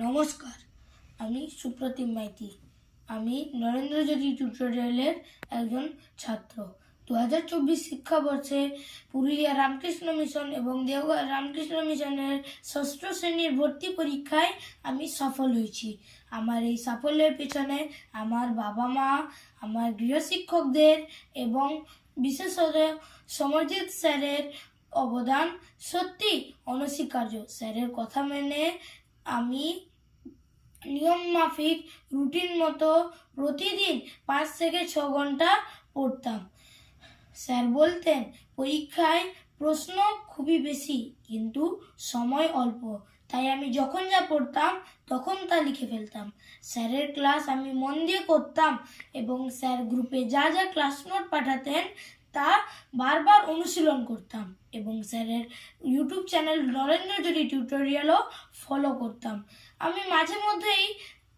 নমস্কার, আমি সুপ্রতিম মাইতি। আমি নরেন্দ্র জ্যোতি টিউটোরিয়ালের একজন ছাত্র। দু হাজার চব্বিশ শিক্ষাবর্ষে পুরুলিয়া রামকৃষ্ণ মিশন এবং দেওঘর রামকৃষ্ণ মিশনের ষষ্ঠ শ্রেণির ভর্তি পরীক্ষায় আমি সফল হয়েছি। আমার এই সাফল্যের পেছনে আমার বাবা মা, আমার গৃহশিক্ষকদের এবং বিশেষত সমরজিৎ স্যারের অবদান সত্যি অনস্বীকার্য। স্যারের কথা মেনে আমি নিয়ম মাফিক রুটিন মতো প্রতিদিন পাঁচ থেকে ছ ঘণ্টা পড়তাম। স্যার বলতেন, পরীক্ষায় প্রশ্ন খুবই বেশি, কিন্তু সময় অল্প। তাই আমি যখন যা পড়তাম, তখন তা লিখে ফেলতাম। স্যারের ক্লাস আমি মন দিয়ে করতাম এবং স্যার গ্রুপে যা যা ক্লাস নোট পাঠাতেন তা বারবার অনুশীলন করতাম এবং স্যারের ইউটিউব চ্যানেল নরেন্দ্র জুড়ি টিউটোরিয়ালও ফলো করতাম। আমি মাঝে মধ্যেই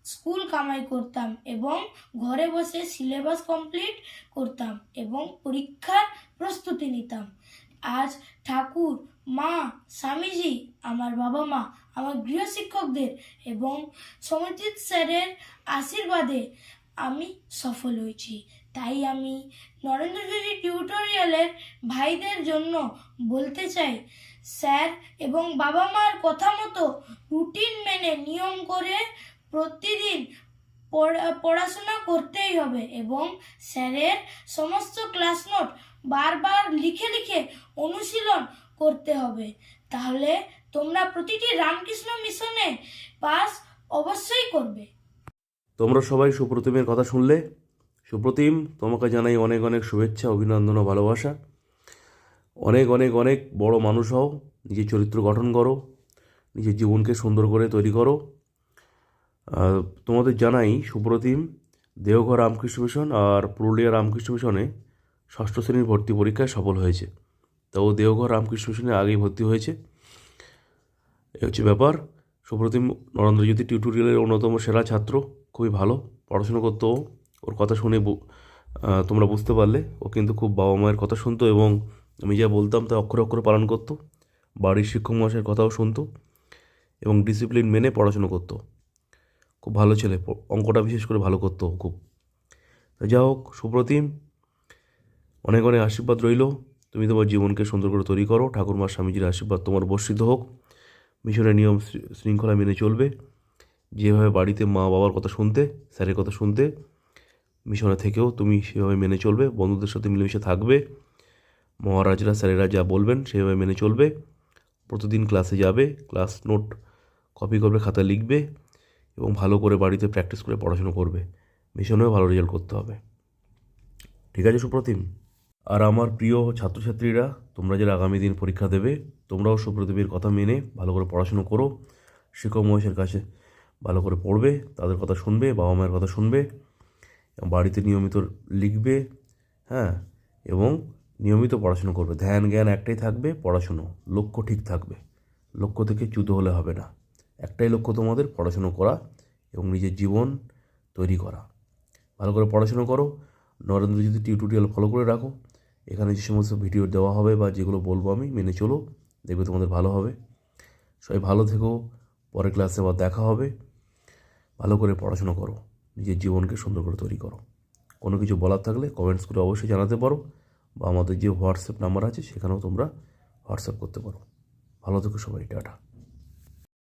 স্কুল কামাই করতাম এবং ঘরে বসে সিলেবাস কমপ্লিট করতাম এবং পরীক্ষার প্রস্তুতি নিতাম। আজ ঠাকুর, মা, স্বামীজি, আমার বাবা মা, আমার গৃহশিক্ষকদের এবং সমজিৎ স্যারের আশীর্বাদে আমি সফল হয়েছি। তাই আমি নরেন্দ্র জোশী টিউটোরিয়ালের ভাইদের জন্য বলতে চাই, স্যার এবং বাবা মার কথা মতো রুটিন মেনে নিয়ম করে প্রতিদিন পড়া- পড়াশোনা করতেই হবে এবং স্যারের সমস্ত ক্লাস নোট বারবার লিখে লিখে অনুশীলন করতে হবে। তাহলে তোমরা প্রতিটি রামকৃষ্ণ মিশনে পাস অবশ্যই করবে। তোমরা সবাই সুপ্রতিমের কথা শুনলে? সুপ্রতিম, তোমাকে জানাই অনেক অনেক শুভেচ্ছা, অভিনন্দন ও ভালোবাসা। অনেক অনেক অনেক বড় মানুষ হও, নিজের চরিত্র গঠন করো, নিজের জীবনকে সুন্দর করে তৈরি করো। তোমাদের জানাই সুপ্রতিম, দেওঘর রামকৃষ্ণ মিশন আর পুরুলিয়া রামকৃষ্ণ মিশনে ষষ্ঠ শ্রেণির ভর্তি পরীক্ষায় সফল হয়েছে। তো ও দেওঘর রামকৃষ্ণ মিশনে আগেই ভর্তি হয়েছে। এ হচ্ছে ব্যাপার। সুপ্রতিম নরেন্দ্রজ্যোতি টিউটোরিয়ালের অন্যতম সেরা ছাত্র, খুবই ভালো, পড়াশোনা করতো। ওর কথা শুনে তোমরা বুঝতে পারলে। ও কিন্তু খুব বাবা মায়ের কথা শুনতো এবং আমি যা বলতাম তা অক্ষরে অক্ষরে পালন করতো, বাড়ির শিক্ষক মহাশয়ের কথাও শুনতো এবং ডিসিপ্লিন মেনে পড়াশুনো করতো। খুব ভালো ছেলে অঙ্কটা বিশেষ করে ভালো করতো খুব। যা হোক, সুপ্রতিম, অনেক অনেক আশীর্বাদ রইল। তুমি তোমার জীবনকে সুন্দর করে তৈরি করো। ঠাকুরমার স্বামীজির আশীর্বাদ তোমার বর্ষিত হোক। মিশনের নিয়ম শৃঙ্খলা মেনে চলবে। যেভাবে বাড়িতে মা বাবার কথা শুনতে, স্যারের কথা শুনতে মিশনে থেকেও তুমি সেভাবে মেনে চলবে, বন্ধুদের সাথে মিলেমিশে থাকবে। মহারাজরা, স্যারেরা যা বলবেন সেভাবে মেনে চলবে। প্রতিদিন ক্লাসে যাবে, ক্লাস নোট কপি করবে, খাতা লিখবে এবং ভালো করে বাড়িতে প্র্যাকটিস করে পড়াশুনো করবে। মিশনেও ভালো রেজাল্ট করতে হবে। ঠিক আছে সুপ্রতিম। আর আমার প্রিয় ছাত্রছাত্রীরা, তোমরা যারা আগামী দিন পরীক্ষা দেবে, তোমরাও সুপ্রদীপের কথা মেনে ভালো করে পড়াশুনো করো। শিক্ষক মহেশের কাছে ভালো করে পড়বে, তাদের কথা শুনবে, বাবা মায়ের কথা শুনবে। বাড়িতে নিয়মিত লিখবে হ্যাঁ এবং নিয়মিত পড়াশুনো করবে। ধ্যান, জ্ঞান একটাই থাকবে, পড়াশুনো লক্ষ্য ঠিক থাকবে। লক্ষ্য থেকে চ্যুত হলে হবে না। একটাই লক্ষ্য তোমাদের, পড়াশুনো করা এবং নিজের জীবন তৈরি করা। ভালো করে পড়াশুনো করো। নরেন্দ্র যদি টিউটোরিয়াল ফলো করে রাখো। এখানে যে সমস্ত ভিডিও দেওয়া হবে বা যেগুলো বলব আমি, মেনে চলো। দেখবে তোমাদের ভালো হবে। সবাই ভালো থেকো। পরের ক্লাসে আবার দেখা হবে। ভালো করে পড়াশুনো করো। নিজের জীবনকে সুন্দর করে তৈরি করো। কোনো কিছু বলার থাকলে কমেন্টস করে অবশ্যই জানাতে পারো বা আমাদের যে হোয়াটসঅ্যাপ নাম্বার আছে সেখানেও তোমরা হোয়াটসঅ্যাপ করতে পারো। ভালো থেকো সবাই, টাটা।